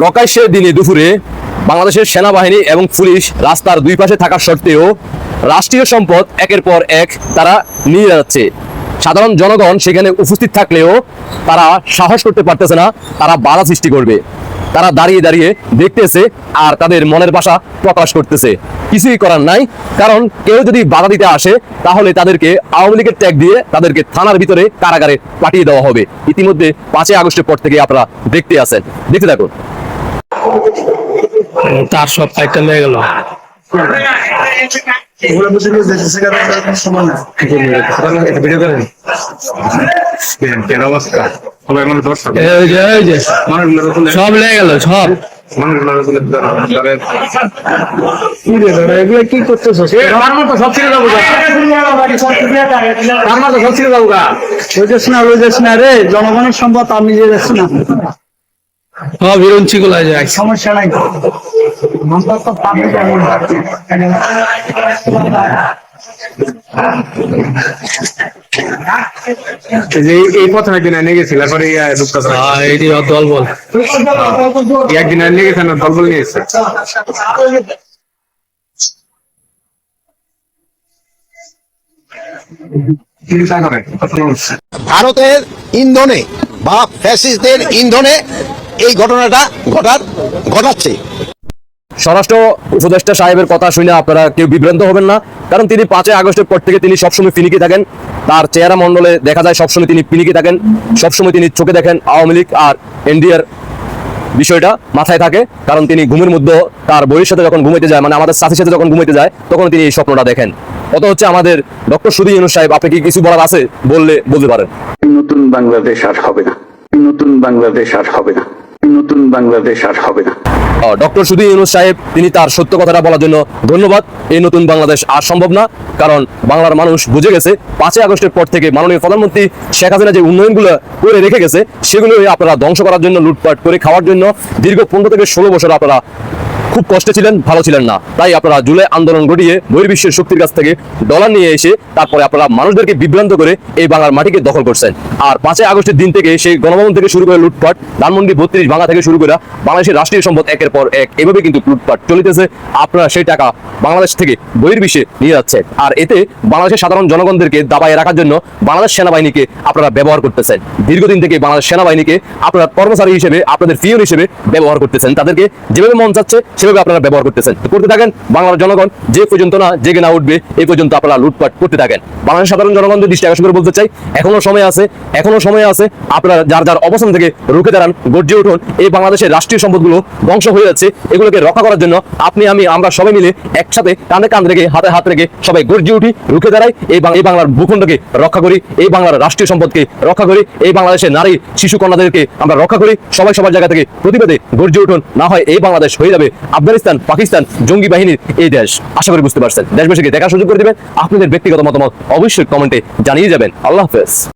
প্রকাশ্যে দিনে দুপুরে বাংলাদেশের সেনাবাহিনী এবং পুলিশ রাস্তার দুই পাশে থাকা সত্ত্বেও রাষ্ট্রীয় সম্পদ একের পর এক তারা নিয়ে যাচ্ছে। সাধারণ জনগণ সেখানে উপস্থিত থাকলেও তারা সাহস করতে পারতেছে না, তারা বাধা সৃষ্টি করবে। তারা দাঁড়িয়ে দাঁড়িয়ে দেখতেছে আর তাদের মনের ভাষা প্রকাশ করতেছে। কিছুই করার নাই, কারণ কেউ যদি বাধা দিতে আসে, তাহলে তাদেরকে আওয়ামী লীগের ট্যাগ দিয়ে তাদেরকে থানার ভিতরে কারাগারে পাঠিয়ে দেওয়া হবে। ইতিমধ্যে পাঁচই আগস্টের পর থেকে আপনারা দেখতে আছেন। দেখতে থাকুন। তার সব ফাইটটা লেগে গেল। সব লেগে গেল সব। এগুলো কি করতেছো? সব ছেড়ে যাব আমার তো সব ছেড়ে যাব গা। বুঝেছ না না রে জনগণের সম্পদ আমি যে যাচ্ছি না। বিরঞ্চি গুলা যায় সমস্যা নাই। তো যে এই প্রথম একদিন এনে গেছিল এরপরে ঢুকতে হ্যাঁ, দল বল একদিন এনে গেছেন দল বল নিয়ে এসছে? চিন্তা করেন ভারতের ইন্ধনে বা ফ্যাসিস্টদের ইন্ধনে এই ঘটনাটা ঘটার ঘটাচ্ছে। স্বরাষ্ট্র উপদেষ্টা সাহেবের কথা শুনে আপনারা কেউ বিভ্রান্ত হবেন না কারণ তিনি পাঁচই আগস্টের পর থেকে তিনি সবসময় ফিনিকে থাকেন। তার চেহারা মণ্ডলে দেখা যায় সবসময় তিনি ফিনিকে থাকেন সবসময় তিনি চোখে দেখেন আওয়ামী লীগ আর এনডিআর বিষয়টা মাথায় থাকে কারণ তিনি ঘুমের মধ্যে তার বইয়ের সাথে যখন ঘুমাইতে যায় মানে আমাদের সাথে সাথে যখন ঘুমাইতে যায় তখন তিনি এই স্বপ্নটা দেখেন। কত হচ্ছে আমাদের ডক্টর সুদী ইউনুস সাহেব আপনি কি কিছু বলার আছে বললে বলতে পারেন? নতুন বাংলাদেশ আর হবে না। নতুন বাংলাদেশ আর হবে না। নতুন বাংলাদেশ আর হবে না। ডক্টর সুদী ইউনুস সাহেব, তিনি তার সত্য কথাটা বলার জন্য ধন্যবাদ। এই নতুন বাংলাদেশ আর সম্ভব না, কারণ বাংলার মানুষ বুঝে গেছে, পাঁচই আগস্টের পর থেকে মাননীয় প্রধানমন্ত্রী শেখ হাসিনা যে উন্নয়নগুলো করে রেখে গেছে সেগুলো আপনারা ধ্বংস করার জন্য, লুটপাট করে খাওয়ার জন্য দীর্ঘ পনেরো থেকে ষোলো বছর আপনারা খুব কষ্টে ছিলেন, ভালো ছিলেন না। তাই আপনারা জুলাই আন্দোলন ঘটিয়ে বহির্বিশ্বের শক্তির কাছ থেকে ডলার নিয়ে এসে তারপরে আপনারা মানুষদেরকে বিভ্রান্ত করে এই বাংলার মাটিকে দখল করছেন। আর পাঁচই আগস্টের দিন থেকে সেই গণভবন থেকে শুরু করে লুটপাট, ধানমন্ডি বত্রিশ ভাঙা থেকে শুরু করে বাংলাদেশের রাষ্ট্রীয় সম্পদ একের পর এক এভাবে কিন্তু লুটপাট চলিতেছে। আপনারা সেই টাকা বাংলাদেশ থেকে বহির্বিশ্বে নিয়ে যাচ্ছে আর এতে বাংলাদেশের সাধারণ জনগণদেরকে দাবায় রাখার জন্য বাংলাদেশ সেনাবাহিনীকে আপনারা ব্যবহার করতেছেন। দীর্ঘদিন থেকে বাংলাদেশ সেনাবাহিনীকে আপনারা কর্মচারী হিসেবে, আপনাদের ফিওর হিসেবে ব্যবহার করতেছেন। তাদেরকে যেভাবে মন চাচ্ছে, সেভাবে আপনারা ব্যবহার করতেছেন? করতে থাকেন বাংলার জনগণ, যে পর্যন্ত না জেগে না উঠবে এই পর্যন্ত আপনারা লুটপাট করতে থাকেন। বাংলাদেশের সাধারণ জনগণদের দৃষ্টি আকর্ষণ করে বলতে চাই, এখনও সময় আছে, এখনও সময় আছে, আপনারা যার যার অবস্থান থেকে রুখে দাঁড়ান, গর্জে উঠুন, এই বাংলাদেশের রাষ্ট্রীয় সম্পদগুলো ধ্বংস হয়ে যাচ্ছে, এগুলোকে রক্ষা করার জন্য আপনি, আমি, আমরা সবাই মিলে একসাথে কাঁধে কাঁধ রেখে, হাতে হাত রেখে সবাই গর্জে উঠি, রুখে দাঁড়াই এই বাংলার ভূখণ্ডকে রক্ষা করি, এই বাংলার রাষ্ট্রীয় সম্পদকে রক্ষা করি, এই বাংলাদেশের নারী, শিশু, কন্যাদেরকে আমরা রক্ষা করি, সবাই সবার জায়গা থেকে প্রতিবাদে গর্জে উঠুন, না হয় এই বাংলাদেশ হয়ে যাবে আফগানিস্তান, পাকিস্তান, জঙ্গি বাহিনীর এই দেশ। আশা করি বুঝতে পারছেন। দেশবাসীকে দেখার সুযোগ করে দেবেন। আপনাদের ব্যক্তিগত মতামত অবশ্যই কমেন্টে জানিয়ে যাবেন। আল্লাহ হাফেজ।